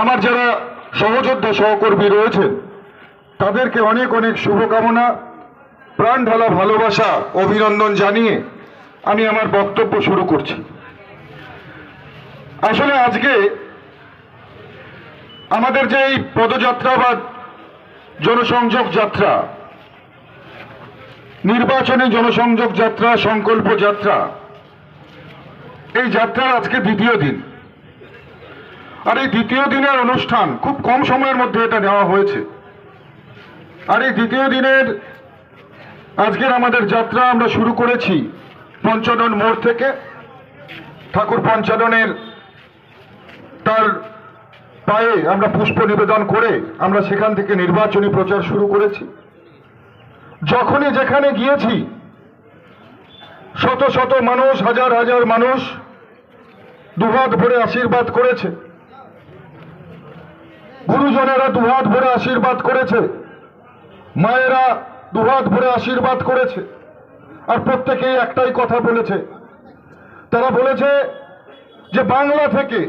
আমার যারা সহযোদ্ধা সহকর্মী রয়েছেন তাদেরকে অনেক অনেক শুভকামনা, প্রাণ ঢালা ভালোবাসা, অভিনন্দন জানিয়ে আমি আমার বক্তব্য শুরু করছি। আসলে আজকে আমাদের যে এই পদযাত্রা বা জনসংযোগ যাত্রা, নির্বাচনী জনসংযোগ যাত্রা, সংকল্প যাত্রা, এই যাত্রার আজকে দ্বিতীয় দিন। আর এই দ্বিতীয় দিনের অনুষ্ঠান খুব কম সময়ের মধ্যে এটা নেওয়া হয়েছে। আর এই দ্বিতীয় দিনের আজকের আমাদের যাত্রা আমরা শুরু করেছি পঞ্চানন মোড় থেকে। ঠাকুর পঞ্চাননের তার পায়ে আমরা পুষ্প নিবেদন করে আমরা সেখান থেকে নির্বাচনী প্রচার শুরু করেছি। যখনই যেখানে গিয়েছি, শত শত মানুষ, হাজার হাজার মানুষ দুহাত ভরে আশীর্বাদ করেছে। গুরুজনেরা দুহাত ভরে আশীর্বাদ করেছে। মায়েরা দুহাত ভরে আশীর্বাদ করেছে। আর প্রত্যেকেই একটাই কথা বলেছে। তারা বলেছে যে বাংলা থেকে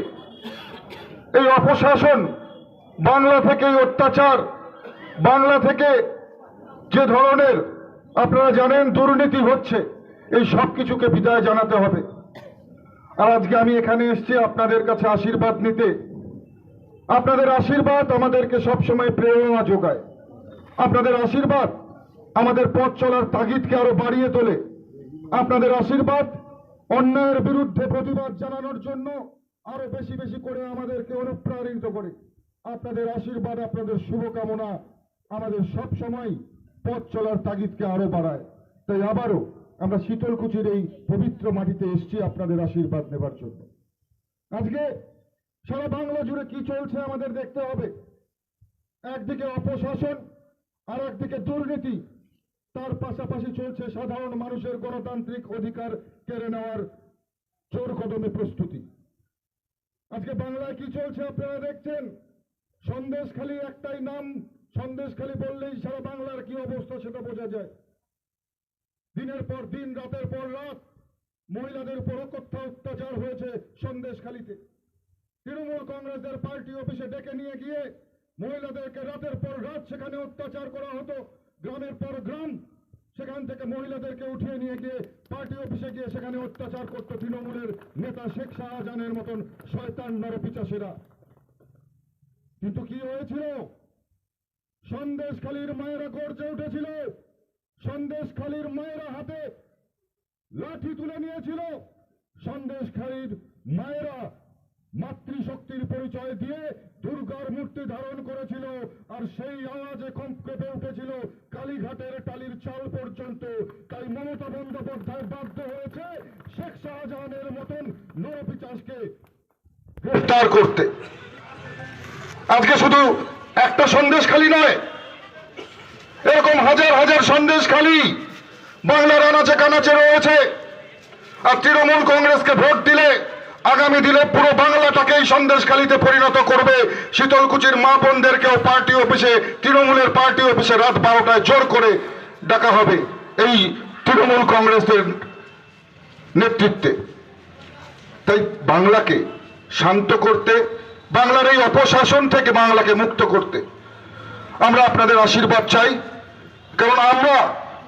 এই অপশাসন, বাংলা থেকে এই অত্যাচার, বাংলা থেকে যে ধরনের আপনারা জানেন দুর্নীতি হচ্ছে, এই সব কিছুকে বিদায় জানাতে হবে। আর আজকে আমি এখানে এসেছি আপনাদের কাছে আশীর্বাদ নিতে। আপনাদের আশীর্বাদ আমাদেরকে সবসময় প্রেরণা যোগায়। আপনাদের আশীর্বাদ আমাদের পথ চলার তাগিদকে আরও বাড়িয়ে তোলে। আপনাদের আশীর্বাদ অন্যায়ের বিরুদ্ধে প্রতিবাদ জানানোর জন্য আরও বেশি বেশি করে আমাদেরকে অনুপ্রাণিত করে। আপনাদের আশীর্বাদ, আপনাদের শুভকামনা আমাদের সব সময় পথ চলার তাগিদকে আরও বাড়ায়। তাই আবারও আমরা শীতলকুচির এই পবিত্র মাটিতে এসেছি আপনাদের আশীর্বাদ নেবার জন্য। আজকে সারা বাংলা জুড়ে কি চলছে আমাদের দেখতে হবে। একদিকে অপশাসন আর একদিকে দুর্নীতি। তার পাশাপাশি চলছে সাধারণ মানুষের গণতান্ত্রিক অধিকার কেড়ে নেওয়ার জোর কদমে প্রস্তুতি। আজকে বাংলায় কি চলছে আপনারা দেখছেন? সন্দেশখালী একটাই নাম। সন্দেশখালী বললেই সারা বাংলার কি অবস্থা সেটা বোঝা যায়। দিনের পর দিন, রাতের পর রাত মহিলাদের উপর অকথ্য অত্যাচার হয়েছে সন্দেশখালীতে। তৃণমূল কংগ্রেসের পার্টি অফিসে ডেকে নিয়ে গিয়ে মহিলাদেরকে রাতের পর রাত সেখানে অত্যাচার করা হতো। গ্রামের পর গ্রাম সেখান থেকে মহিলাদেরকে উঠিয়ে নিয়ে গিয়ে পার্টি অফিসে গিয়ে সেখানে অত্যাচার করত তৃণমূলের নেতা শেখ শাহজাহানের মতন শয়তান নরপিচাসেরা। কিন্তু কি হয়েছিল? সন্দেশখালীর মায়েরা গর্জে উঠেছিল। সন্দেশখালীর মায়েরা হাতে লাঠি তুলে নিয়েছিল। সন্দেশখালীর মায়েরা মাতৃশক্তির পরিচয় দিয়ে দুর্গার মূর্তি ধারণ করেছিল, আর সেই আওয়াজে কম্প কেঁপে উঠেছিল কালীঘাটের টালির চাল পর্যন্ত। তাই মমতা বন্দ্যোপাধ্যায় বাধ্য হয়েছে শেখ শাহজাহানের মতন নরপিচাসকে গ্রেফতার করতে। আজকে শুধু একটা সন্দেশ খালি নয়, এরকম হাজার হাজার সন্দেশ খালি বাংলার আনাচে কানাচে রয়েছে। আর তৃণমূল কংগ্রেসকে ভোট দিলে আগামী দিনে পুরো বাংলাটাকেই সন্দেশখালিতে পরিণত করবে। শীতলকুচির মা বোনদেরকেও পার্টি অফিসে, তৃণমূলের পার্টি অফিসে রাত বারোটায় জোর করে ডাকা হবে এই তৃণমূল কংগ্রেসের নেতৃত্বে। তাই বাংলাকে শান্ত করতে, বাংলার এই অপশাসন থেকে বাংলাকে মুক্ত করতে আমরা আপনাদের আশীর্বাদ চাই। কারণ আমরা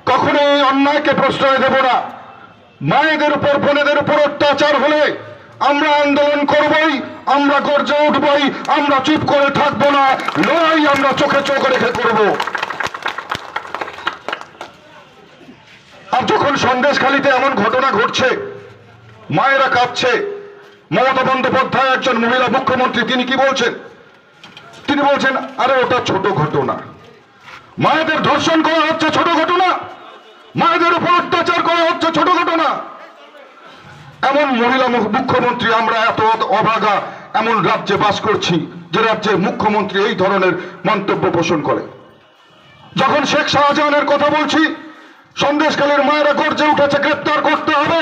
কখনো এই অন্যায়কে প্রশ্রয় দেব না। মায়েদের উপর, বোনেদের উপর অত্যাচার হলে আমরা আন্দোলন করবই, আমরা গর্জে উঠবই, আমরা চুপ করে থাকব না, লড়াই আমরা চোখে চোখ রেখে করব। আর যখন সন্দেশখালিতে এমন ঘটনা ঘটছে, মায়েরা কাঁদছে মমতা বন্দ্যোপাধ্যায় একজন মহিলা মুখ্যমন্ত্রী, তিনি কি বলছেন? তিনি বলছেন, আরে, ওটা ছোট ঘটনা। মায়েদের ধর্ষণ করা হচ্ছে ছোট ঘটনা। মায়েদের উপর অত্যাচার করা হচ্ছে ছোট ঘটনা। এমন মহিলা মুখ্যমন্ত্রী আমরা এত অভাগা এমন রাজ্যে বাস করছি যে রাজ্যে মুখ্যমন্ত্রী এই ধরনের মন্তব্য পোষণ করে। যখন শেখ শাহজাহানের কথা বলছি সন্দেশকালের মায়েরা গর্জে উঠেছে, গ্রেপ্তার করতে হবে।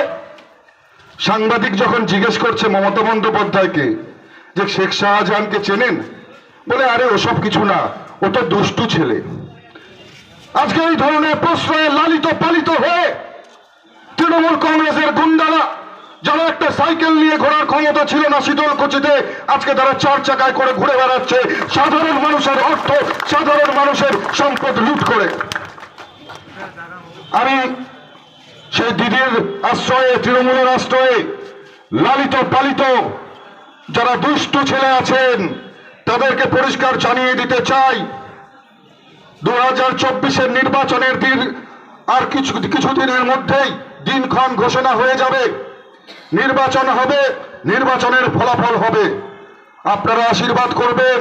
সাংবাদিক যখন জিজ্ঞেস করছে মমতা বন্দ্যোপাধ্যায়কে যে শেখ শাহজাহানকে চেনেন, বলে, আরে ওসব কিছু না, ও তো দুষ্টু ছেলে। আজকে এই ধরনের প্রশ্রয়ে লালিত পালিত হয়ে তৃণমূল কংগ্রেসের গুন্ডারা যারা একটা সাইকেল নিয়ে ঘোরার ক্ষমতা ছিল না শীতল কুচিতে। আজকে তারা চার চাকায় করে ঘুরে বেড়াচ্ছে। সাধারণ মানুষের অর্থ, সাধারণ মানুষের সম্পদ লুট করে। আমি সেই দিদির আশ্রয়ে, তৃণমূলের আশ্রয়ে লালিত পালিত যারা দুষ্ট ছেলে আছেন, তাদেরকে পরিষ্কার জানিয়ে দিতে চাই। দু হাজার চব্বিশের নির্বাচনের দিন আর কিছু কিছুদিনের মধ্যেই দিনক্ষণ ঘোষণা হয়ে যাবে। নির্বাচন হবে, নির্বাচনের ফলাফল হবে। আপনারা আশীর্বাদ করবেন।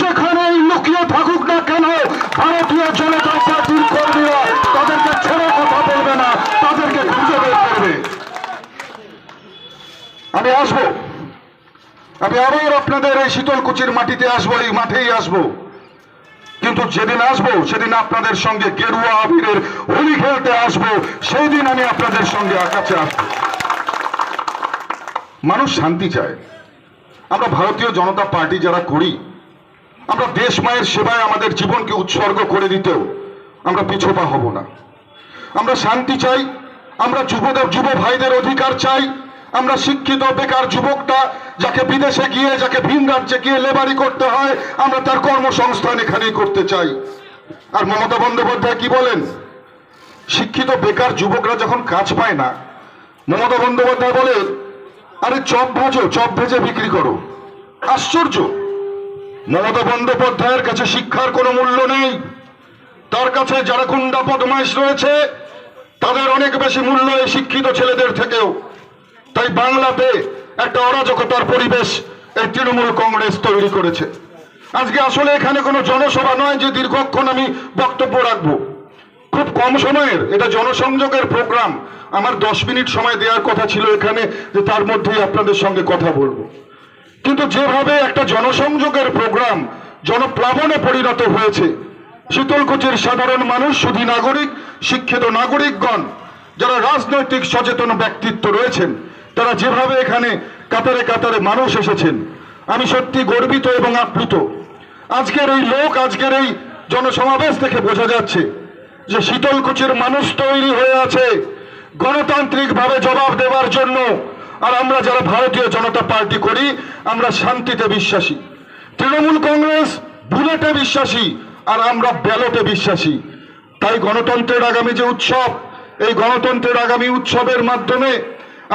যেখানেই লুকিয়ে থাকুক না কেন, ভারতীয় জনতা পার্টির কর্মীরা তাদেরকে ছেড়ে কথা বলবে না, তাদেরকে খুঁজে বের করবে। আমি আসব। আমি আবার আপনাদের এই শীতলকুচির মাটিতে আসব, এই মাঠেই আসব। কিন্তু যেদিন আসব, সেদিন আপনাদের সঙ্গে গেরুয়া আবিরের হোলি খেলতে আসব, সেই দিন আমি আপনাদের সঙ্গে কাছে আসব। মানুষ শান্তি চায়। আমরা ভারতীয় জনতা পার্টি যারা করি, আমরা দেশ মায়ের সেবায় আমাদের জীবনকে উৎসর্গ করে দিতেও আমরা পিছোপা হব না। আমরা শান্তি চাই, আমরা যুবদের, যুব ভাইদের অধিকার চাই, আমরা শিক্ষিত, বেকার যুবকটা যাকে বিদেশে গিয়ে, যাকে ভিন রাজ্যে গিয়ে লেবারি করতে হয়, আমরা তার কর্মসংস্থান এখানেই করতে চাই। আর মমতা বন্দ্যোপাধ্যায় কি বলেন? শিক্ষিত, বেকার যুবকরা যখন কাজ পায় না, মমতা বন্দ্যোপাধ্যায় বলেন আরে চপ ভাজো, চপ ভেজে বিক্রি করো। আশ্চর্য। মমতা বন্দ্যোপাধ্যায়ের কাছে শিক্ষার কোনো মূল্য নেই। তার কাছে যারা গুন্ডা বদমাইশ রয়েছে, তাদের অনেক বেশি মূল্য এই শিক্ষিত ছেলেদের থেকেও। তাই বাংলাতে একটা অরাজকতার পরিবেশ এই তৃণমূল কংগ্রেস তৈরি করেছে। আজকে আসলে এখানে কোনো জনসভা নয় যে দীর্ঘক্ষণ আমি বক্তব্য রাখব। খুব কম সময়ের। এটা জনসংযোগের প্রোগ্রাম আমার দশ মিনিট সময় দেওয়ার কথা ছিল এখানে, যে তার মধ্যেই আপনাদের সঙ্গে কথা বলব। কিন্তু যেভাবে একটা জনসংযোগের প্রোগ্রাম জনপ্লাবনে পরিণত হয়েছে, শীতলকুচির সাধারণ মানুষ শুধু নাগরিক, শিক্ষিত নাগরিকগণ, যারা রাজনৈতিক সচেতন ব্যক্তিত্ব রয়েছেন, তারা যেভাবে এখানে কাতারে কাতারে মানুষ এসেছেন, আমি সত্যি গর্বিত এবং আপ্লুত। আজকের এই লোক, আজকের এই জনসমাবেশ থেকে বোঝা যাচ্ছে যে শীতলকুচির মানুষ তৈরি হয়ে আছে, গণতান্ত্রিকভাবে জবাব দেওয়ার জন্য। আর আমরা যারা ভারতীয় জনতা পার্টি করি, আমরা শান্তিতে বিশ্বাসী। তৃণমূল কংগ্রেস বুলেটে বিশ্বাসী, আর আমরা ব্যালটে বিশ্বাসী। তাই গণতন্ত্রের আগামী যে উৎসব, এই গণতন্ত্রের আগামী উৎসবের মাধ্যমে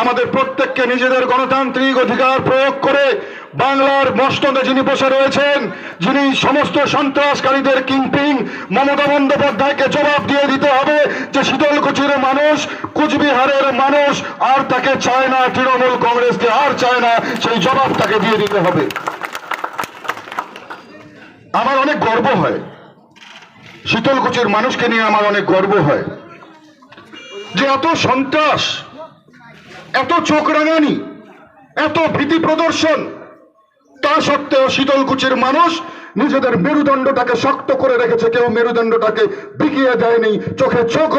আমাদের প্রত্যেককে নিজেদের গণতান্ত্রিক অধিকার প্রয়োগ করে বাংলার মস্তদে যিনি বসে রয়েছেন, যিনি সমস্ত সন্ত্রাসকারীদের কিংপিং মমতা বন্দ্যোপাধ্যায়কে জবাব দিয়ে দিতে হবে যে শীতলকুচির মানুষ, কুচবিহারের মানুষ আর তাকে চায় না, তৃণমূল কংগ্রেসকে আর চায় না, সেই জবাব তাকে দিয়ে দিতে হবে। আমার অনেক গর্ব হয়। শীতলকুচির মানুষকে নিয়ে আমার অনেক গর্ব হয়। যে এত সন্ত্রাস এত চোখ রাঙানি, এত ভীতি প্রদর্শন, তা সত্ত্বেও শীতলকুচির মানুষ নিজেদের মেরুদণ্ডটাকে শক্ত করে রেখেছে। কেউ মেরুদণ্ডটাকে বিকিয়ে দেয়নি। চোখে চোখ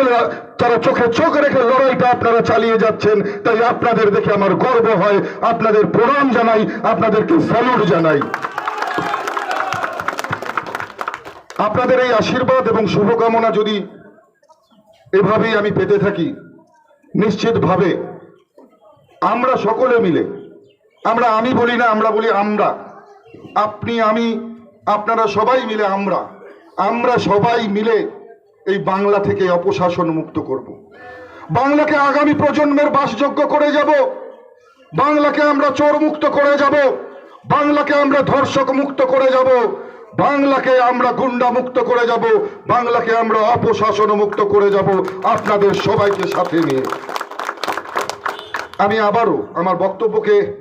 তারা চোখে চোখ রেখে লড়াইটা আপনারা চালিয়ে যাচ্ছেন। তাই আপনাদের দেখে আমার গর্ব হয়। আপনাদের প্রণাম জানাই, আপনাদেরকে স্যালুট জানাই। আপনাদের এই আশীর্বাদ এবং শুভকামনা যদি এভাবেই আমি পেতে থাকি, নিশ্চিতভাবে আমরা সকলে মিলে, আমরা আমি বলি না, আমরা বলি আমরা। আপনি, আমি, আপনারা সবাই মিলে আমরা। আমরা সবাই মিলে এই বাংলা থেকে অপশাসন মুক্ত করব। বাংলাকে আগামী প্রজন্মের বাসযোগ্য করে যাব। বাংলাকে আমরা চোর মুক্ত করে যাব। বাংলাকে আমরা ধর্ষক মুক্ত করে যাব। বাংলাকে আমরা গুন্ডা মুক্ত করে যাব। বাংলাকে আমরা অপশাসন মুক্ত করে যাব। আপনাদের সবাইকে সাথে নিয়ে। আমি আবারও আমার বক্তব্যকে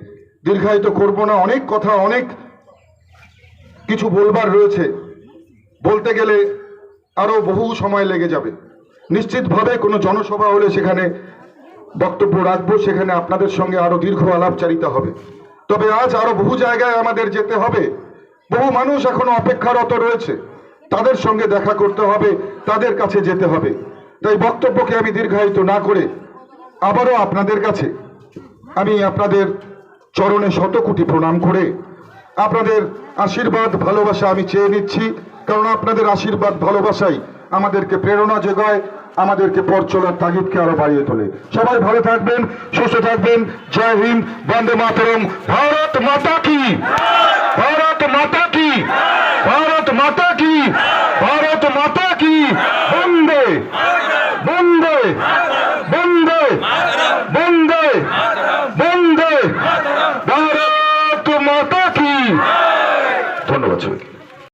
দীর্ঘায়িত করব না। অনেক কথা, অনেক কিছু বলবার রয়েছে। বলতে গেলে আরও বহু সময় লেগে যাবে। নিশ্চিতভাবে কোনো জনসভা হলে সেখানে বক্তব্য রাখব, সেখানে আপনাদের সঙ্গে আরও দীর্ঘ আলাপচারিতা হবে। তবে আজ আরও বহু জায়গায় আমাদের যেতে হবে। বহু মানুষ এখনও অপেক্ষারত রয়েছে। তাদের সঙ্গে দেখা করতে হবে, তাদের কাছে যেতে হবে। তাই বক্তব্যকে আমি দীর্ঘায়িত না করে আবারও আপনাদের কাছে আমি আপনাদের চরণে শতকোটি প্রণাম করে আপনাদের আশীর্বাদ, ভালোবাসা আমি চেয়ে নিচ্ছি। কারণ আপনাদের আশীর্বাদ, ভালোবাসাই আমাদেরকে প্রেরণা যোগায়, আমাদেরকে পথ চলার তাগিদকে আরও বাড়িয়ে তোলে। সবাই ভালো থাকবেন, সুস্থ থাকবেন। জয় হিন্দ, বন্দে মাতরম। ভারত মাতা কি? ভারত মাতা কি? ভারত মাতা কি? ভারত মাতা কি? বন্দে